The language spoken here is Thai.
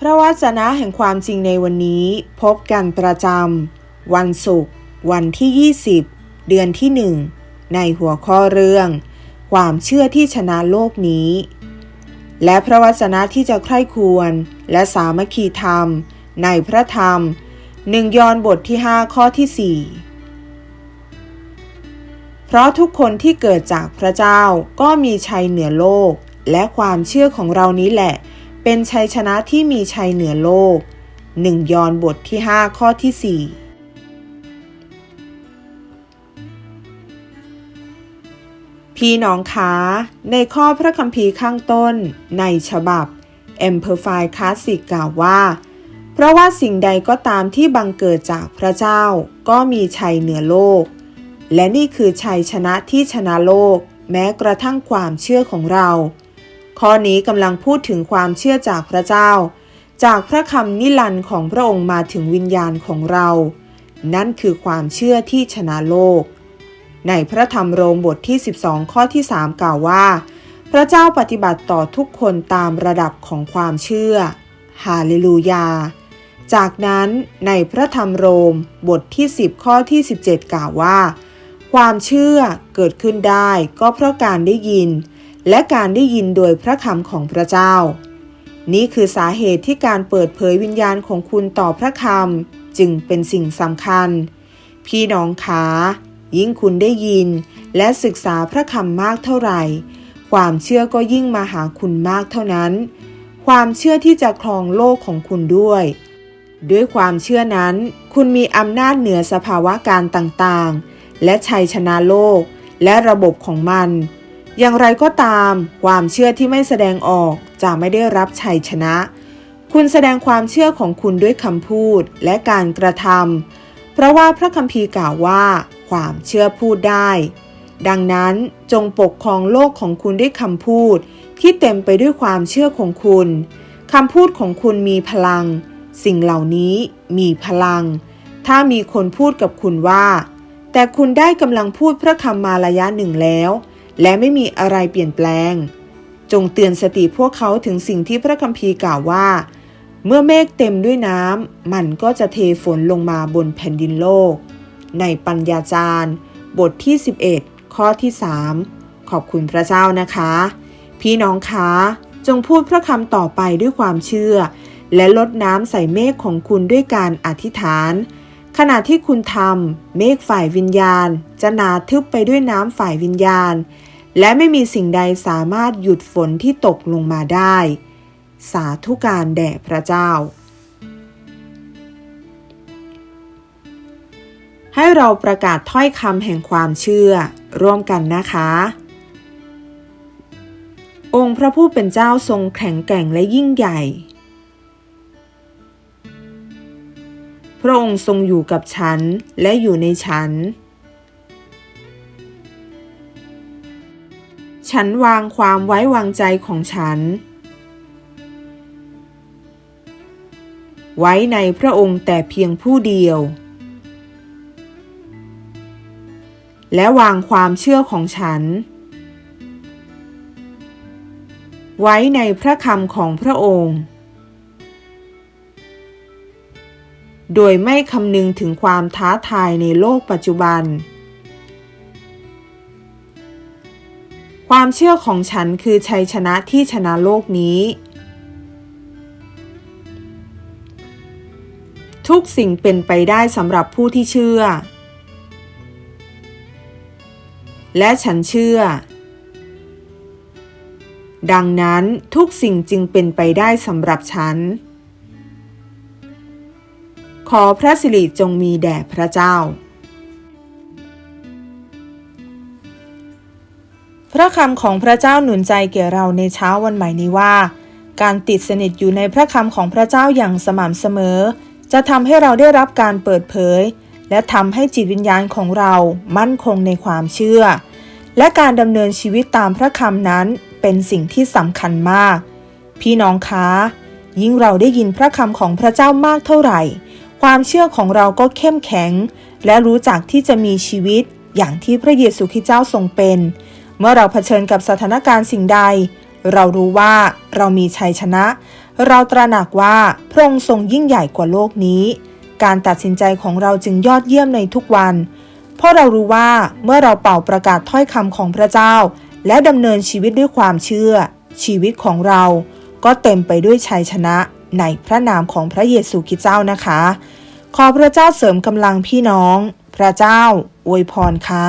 พระวจนะแห่งความจริงในวันนี้ พบกันประจำวันศุกร์วันที่ 20 เดือนที่ 1 ในหัวข้อเรื่อง ความเชื่อที่ชนะโลกนี้ และพระวจนะที่จะใคร่ควรและสามัคคีธรรม ในพระธรรมหนึ่งยอห์นบทที่ 5 ข้อที่ 4 เพราะทุกคนที่เกิดจากพระเจ้าก็มีชัยเหนือโลก และความเชื่อของเรานี้แหละ เป็นชัยชนะที่มีชัยเหนือโลกหนึ่งยอห์นบทที่ 5 ข้อที่ 4พี่น้องคะในข้อพระคัมภีร์ข้างต้น ในฉบับ e m p e r f y Classic กล่าวว่า เพราะว่าสิ่งใดก็ตามที่บังเกิดจากพระเจ้าก็มีชัยเหนือโลก และนี่คือชัยชนะที่ชนะโลก แม้กระทั่งความเชื่อของเรา ข้อนี้กำลังพูดถึงความเชื่อจากพระเจ้า จากพระคำนิรันดร์ของพระองค์มาถึงวิญญาณของเรา นั่นคือความเชื่อที่ชนะโลก ในพระธรรมโรมบทที่ 12 ข้อที่ 3 กล่าวว่า พระเจ้าปฏิบัติต่อทุกคนตามระดับของความเชื่อ ฮาเลลูยา จากนั้นในพระธรรมโรมบทที่ 10 ข้อที่ 17 กล่าวว่า ความเชื่อเกิดขึ้นได้ก็เพราะการได้ยิน และการได้ยินโดยพระคำของพระเจ้า นี่คือสาเหตุที่การเปิดเผยวิญญาณของคุณต่อพระคำจึงเป็นสิ่งสำคัญ พี่น้องขายิ่งคุณได้ยิน และศึกษาพระคำมากเท่าไหร่ ความเชื่อก็ยิ่งมาหาคุณมากเท่านั้น ความเชื่อที่จะครองโลกของคุณด้วย ด้วยความเชื่อนั้น คุณมีอำนาจเหนือสภาวะการต่างๆ และชัยชนะโลกและระบบของมัน อย่างไรก็ตาม ความเชื่อที่ไม่แสดงออกจะไม่ได้รับชัยชนะ คุณแสดงความเชื่อของคุณด้วยคำพูดและการกระทำเพราะว่าพระคัมภีร์กล่าวว่า ความเชื่อพูดได้ ดังนั้นจงปกครองโลกของคุณด้วยคำพูด ที่เต็มไปด้วยความเชื่อของคุณคำพูดของคุณมีพลัง สิ่งเหล่านี้มีพลัง ถ้ามีคนพูดกับคุณว่า แต่คุณได้กำลังพูดพระคำมาระยะหนึ่งแล้ว และไม่มีอะไรเปลี่ยนแปลง จงเตือนสติพวกเขาถึงสิ่งที่พระคัมภีร์กล่าวว่า เมื่อเมฆเต็มด้วยน้ำมันก็จะเทฝนลงมาบนแผ่นดินโลก ในปัญญาจารย์ บทที่ 11 ข้อที่ 3 ขอบคุณพระเจ้านะคะ พี่น้องคะจงพูดพระคำต่อไปด้วยความเชื่อ และลดน้ำใส่เมฆของคุณด้วยการอธิษฐาน ขณะที่คุณทำเมฆฝ่ายวิญญาณ จะหนาทึบไปด้วยน้ำฝ่ายวิญญาณ และไม่มีสิ่งใดสามารถหยุดฝนที่ตกลงมาได้ สาธุการแด่พระเจ้า ให้เราประกาศถ้อยคำแห่งความเชื่อร่วมกันนะคะ องค์พระผู้เป็นเจ้าทรงแข็งแกร่งและยิ่งใหญ่ พระองค์ทรงอยู่กับฉันและอยู่ในฉัน ฉันวางความไว้วางใจของฉัน ไว้ในพระองค์แต่เพียงผู้เดียว และวางความเชื่อของฉัน ไว้ในพระคำของพระองค์ โดยไม่คำนึงถึงความท้าทายในโลกปัจจุบัน ความเชื่อของฉันคือชัยชนะที่ชนะโลกนี้ ทุกสิ่งเป็นไปได้สำหรับผู้ที่เชื่อ และฉันเชื่อ ดังนั้นทุกสิ่งจึงเป็นไปได้สำหรับฉัน ขอพระสิริจงมีแด่พระเจ้า พระคำของพระเจ้าหนุนใจแก่เราในเช้าวันใหม่นี้ว่า การติดสนิทอยู่ในพระคำของพระเจ้าอย่างสม่ำเสมอ จะทำให้เราได้รับการเปิดเผย และทำให้จิตวิญญาณของเรามั่นคงในความเชื่อ และการดำเนินชีวิตตามพระคำนั้นเป็นสิ่งที่สำคัญมาก พี่น้องคะ ยิ่งเราได้ยินพระคำของพระเจ้ามากเท่าไหร่ ความเชื่อของเราก็เข้มแข็ง และรู้จักที่จะมีชีวิตอย่างที่พระเยซูคริสต์เจ้าทรงเป็น เมื่อเราเผชิญกับสถานการณ์สิ่งใด เรารู้ว่าเรามีชัยชนะ เราตระหนักว่าพระองค์ทรงยิ่งใหญ่กว่าโลกนี้ การตัดสินใจของเราจึงยอดเยี่ยมในทุกวัน เพราะเรารู้ว่าเมื่อเราเป่าประกาศถ้อยคำของพระเจ้า และดำเนินชีวิตด้วยความเชื่อ ชีวิตของเราก็เต็มไปด้วยชัยชนะในพระนามของพระเยซูคริสต์เจ้านะคะ ขอพระเจ้าเสริมกำลังพี่น้อง พระเจ้าอวยพรค่ะ